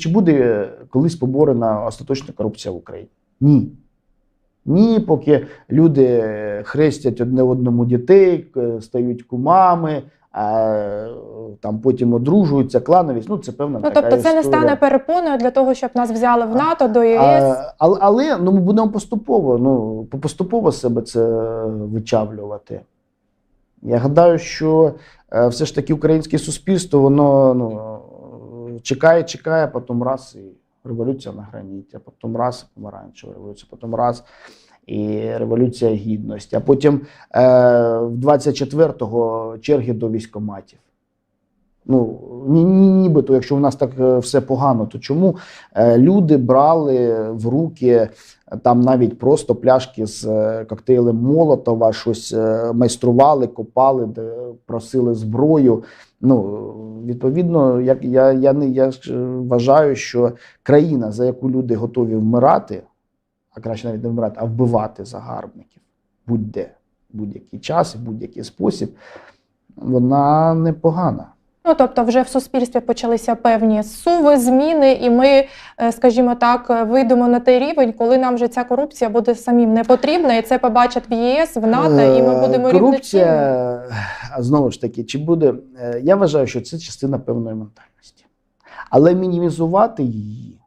Чи буде колись поборена остаточна корупція в Україні? Ні. Ні, поки люди хрестять одне одному дітей, стають кумами, а там потім одружуються, клановість. Ну, це певна Ну така тобто, це не стане перепоною для того, щоб нас взяли в НАТО до ЄС. А, але, але ну, ми будемо поступово, ну, поступово себе це вичавлювати. Я гадаю, що е, все ж таки українське суспільство, воно ну, чекає, чекає, потім раз і революція на граніті, а потім раз і помаранчева революція, потім раз і революція гідності, а потім е, в 24-го черги до військоматів. Ну, ні, ні, нібито, якщо в нас так е, все погано, то чому е, люди брали в руки е, там навіть просто пляшки з коктейлем Молотова, щось майстрували, копали, просили зброю. Ну, відповідно, як я, я, не, я вважаю, що країна, за яку люди готові вмирати, а краще навіть не вмирати, а вбивати загарбників будь-де, будь-який час, будь-який спосіб, вона непогана. Ну тобто, вже в суспільстві почалися певні суви, зміни, і ми, е, скажімо так, вийдемо на той рівень, коли нам вже ця корупція буде самим не потрібна, і це побачать в ЄС, в НАТО, і ми Е, будемо Корупція, знову ж таки, чи буде. е, Я вважаю, що це частина певної ментальності. Але мінімізувати її,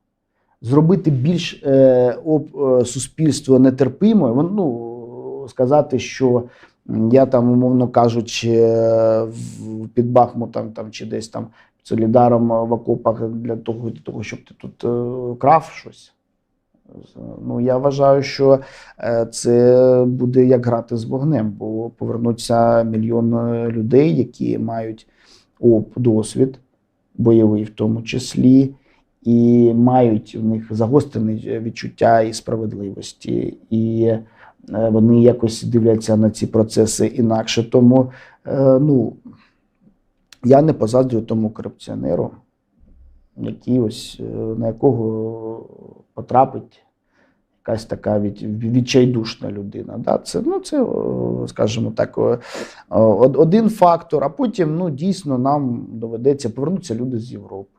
зробити більш е, об, е, суспільство нетерпимою, ну, сказати, що я там, умовно кажучи, е, під Бахмутом там, чи десь там солідаром е, в окопах для того, для того щоб ти тут е, крав щось. Ну, я вважаю, що це буде як грати з вогнем, бо повернуться мільйон людей, які мають оп, досвід, бойовий в тому числі, і мають в них загострене відчуття і справедливості, і вони якось дивляться на ці процеси інакше. Тому е, ну, я не позадрюю тому корупціонеру, який ось, е, на якого потрапить якась така від, відчайдушна людина. Да? Це, ну, це, скажімо так, один фактор, а потім ну, дійсно нам доведеться повернутися люди з Європи.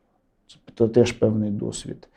Це теж певний досвід.